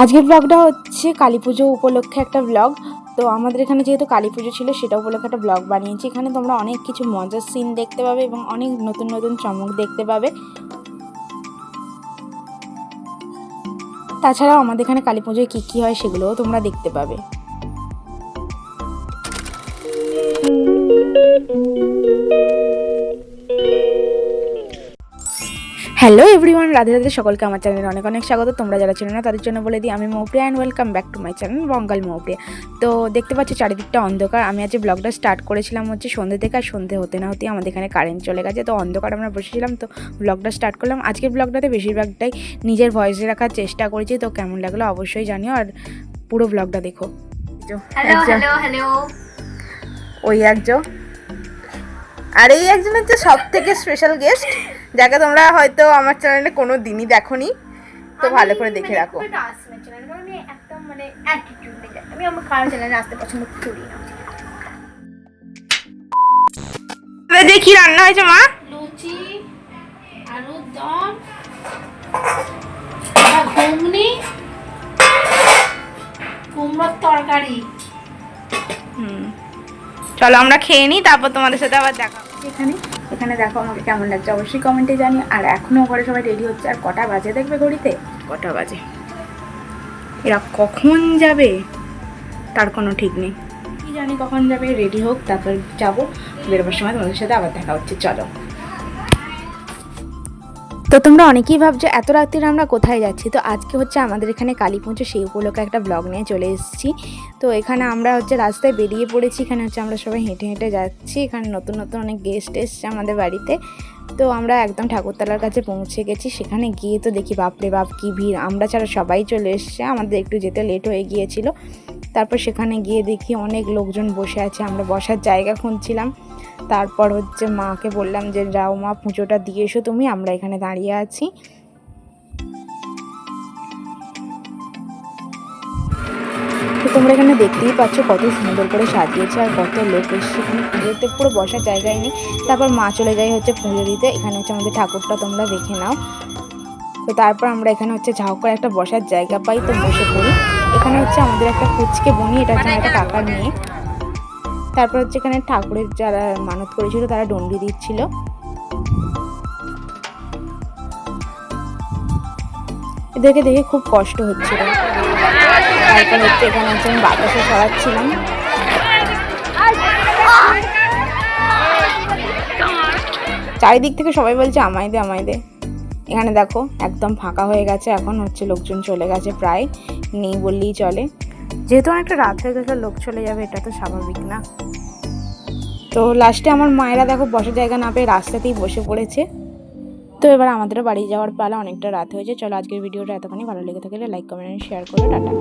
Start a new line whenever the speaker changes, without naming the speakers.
আজকের ব্লগটা হচ্ছে কালী পুজো উপলক্ষে একটা ব্লগ তো আমাদের এখানে যেহেতু কালী পুজো ছিল, সেটা উপলক্ষে একটা ব্লগ বানিয়েছি। এখানে তোমরা অনেক কিছু মজার সিন দেখতে পাবে এবং অনেক নতুন নতুন চমক দেখতে পাবে। তাছাড়াও আমাদের এখানে কালী পুজোয় কী কী হয় সেগুলোও তোমরা দেখতে পাবে। হ্যালো এভরিওয়ান রাধে রাধে সকলকে আমার চ্যানেলে অনেক অনেক স্বাগত। তোমরা যারা চেনো না তাদের জন্য বলে দিই আমি Moupriya and welcome back to my channel Bangal Moupriya. তো দেখতে পাচ্ছি চারিদিকটা অন্ধকার। আমি আজ ব্লগটা স্টার্ট করেছিলাম হচ্ছে সন্ধ্যে থেকে আর সন্ধ্যে হতে না হতেই আমাদের এখানে কারেন্ট চলে গেছে। তো অন্ধকার আমরা বসেছিলাম তো ব্লগটা স্টার্ট করলাম। আজকের ব্লগটাতে বেশিরভাগটাই নিজের ভয়েসে রাখার চেষ্টা করেছি তো কেমন লাগল অবশ্যই জানিও। আর পুরো ব্লগটা দেখো। ওই একজন। আর এই একজন হচ্ছে সব থেকে স্পেশাল গেস্ট যাকে তোমরা হয়তো আমার চ্যানেলে কোনো দিনই দেখো নি তো ভালো করে দেখে রাখো।
আমি মানে অ্যাটিটিউড নিয়ে যাই। আমি আমার কারও চ্যানেলে আসতে পছন্দ করি না।
যে কি রান্না হয়েছে মা।
লুচি আলুর দম ঘুগনি কুমড়োর তরকারি।
হুম। চলো আমরা খেয়ে নিই তারপর তোমাদের সাথে আবার দেখা এখানে। এখানে দেখো আমাকে কেমন লাগছে? অবশ্যই কমেন্টে জানি আর এখনও ঘরে সবাই রেডি হচ্ছে। আর কটা বাজে দেখবে ঘড়িতে? কটা বাজে? এরা কখন যাবে? তার কোনো ঠিক নেই। কি জানি কখন যাবে রেডি হোক তারপর যাব। বেরোবার সময় তোমাদের সাথে আবার দেখা হচ্ছে। চলো। তো তোমরা অনেকেই ভাবছ, এত রাত্রিরে আমরা কোথায় যাচ্ছি? তো আজকে হচ্ছে আমাদের এখানে কালী পুজো, সেই উপলক্ষে একটা ব্লগ নিয়ে চলে এসেছি। তো এখানে আমরা হচ্ছে রাস্তায় বেরিয়ে পড়েছি, এখানে হচ্ছে আমরা সবাই হেঁটে হেঁটে যাচ্ছি। এখানে নতুন নতুন অনেক গেস্ট এসছে আমাদের বাড়িতে। তো আমরা একদম ঠাকুরতলার কাছে পৌঁছে গেছি, সেখানে গিয়ে তো দেখি, বাপরে বাপ, কি ভিড়। আমরা ছাড়া সবাই চলে এসছে। আমাদের একটু যেতে লেট হয়ে গিয়েছিল। তারপর সেখানে গিয়ে দেখি অনেক লোকজন বসে আছে, আমরা বসার জায়গা খুঁজছিলাম। তারপর হচ্ছে মাকে বললাম যে, যাও মা, পুজোটা দিয়ে এসো তুমি, আমরা এখানে দাঁড়িয়ে আছি। তো তোমরা এখানে দেখতেই পাচ্ছ কত সুন্দর করে সাজিয়েছে আর কত লোক এসছে। এখানে পুজোতে পুরো বসার জায়গায় নেই। তারপর মা চলে যায় হচ্ছে পুজো দিতে। এখানে হচ্ছে আমাদের ঠাকুরটা তোমরা দেখে নাও। তো তারপর আমরা এখানে হচ্ছে ঝাউ করে একটা বসার জায়গা পাই, তো বসে পড়ি। এখানে হচ্ছে আমাদের একটা ফুচকে বনি এটা হচ্ছে একটা কাকার মেয়ে। তারপর হচ্ছে এখানে ঠাকুরের যারা মানত করেছিল তারা ডন্ডি দিচ্ছিল। এদেরকে দেখে খুব কষ্ট হচ্ছিল। তারপর হচ্ছে এখানে হচ্ছে আমি বাতাসে সরাচ্ছিলাম চারিদিক থেকে সবাই বলছে আমায় দে আমায় দে। এখানে দেখো একদম ফাঁকা হয়ে গেছে এখন হচ্ছে লোকজন চলে গেছে প্রায় নেই বললেই চলে। যেহেতু অনেকটা রাত হয়ে গেছে লোক চলে যাবে এটা তো স্বাভাবিক না। তো লাস্টে আমার মায়েরা দেখো বসার জায়গা না পেয়ে রাস্তাতেই বসে পড়েছে। তো এবার আমাদেরও বাড়ি যাওয়ার পালা অনেকটা রাত হয়েছে। চলো আজকের ভিডিওটা এতখানি ভালো লেগে থাকলে লাইক কমেন্ট শেয়ার করো। টাটা।